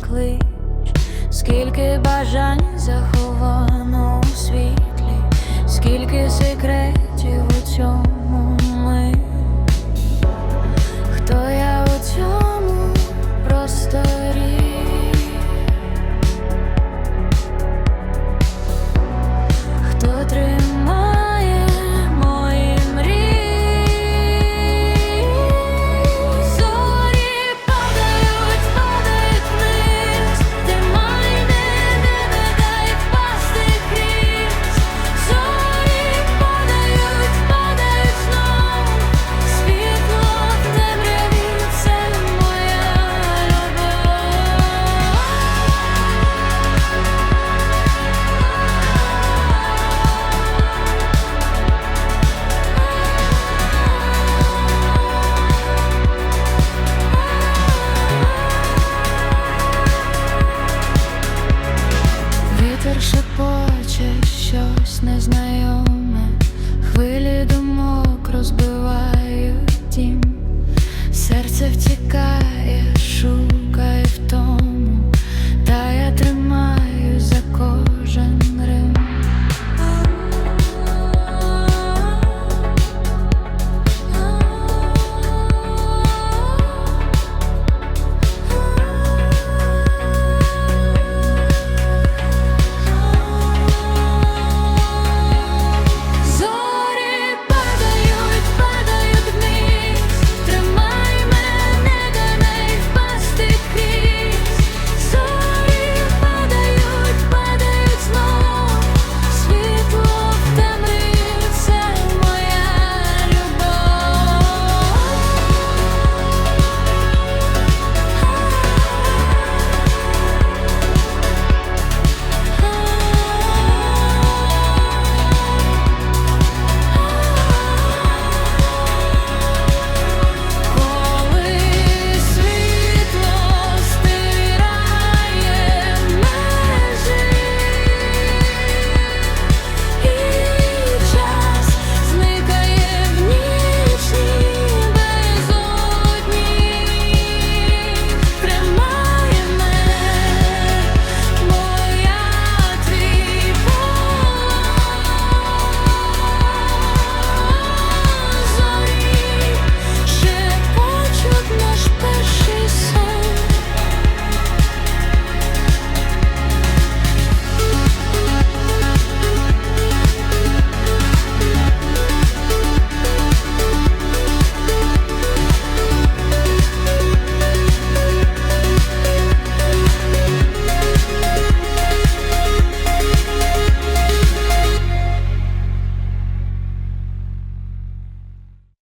клич, скільки бажань заховано у світлі, скільки секретів Вітер шепоче щось незнайоме, хвилі думок розбивають дім, серце втікає,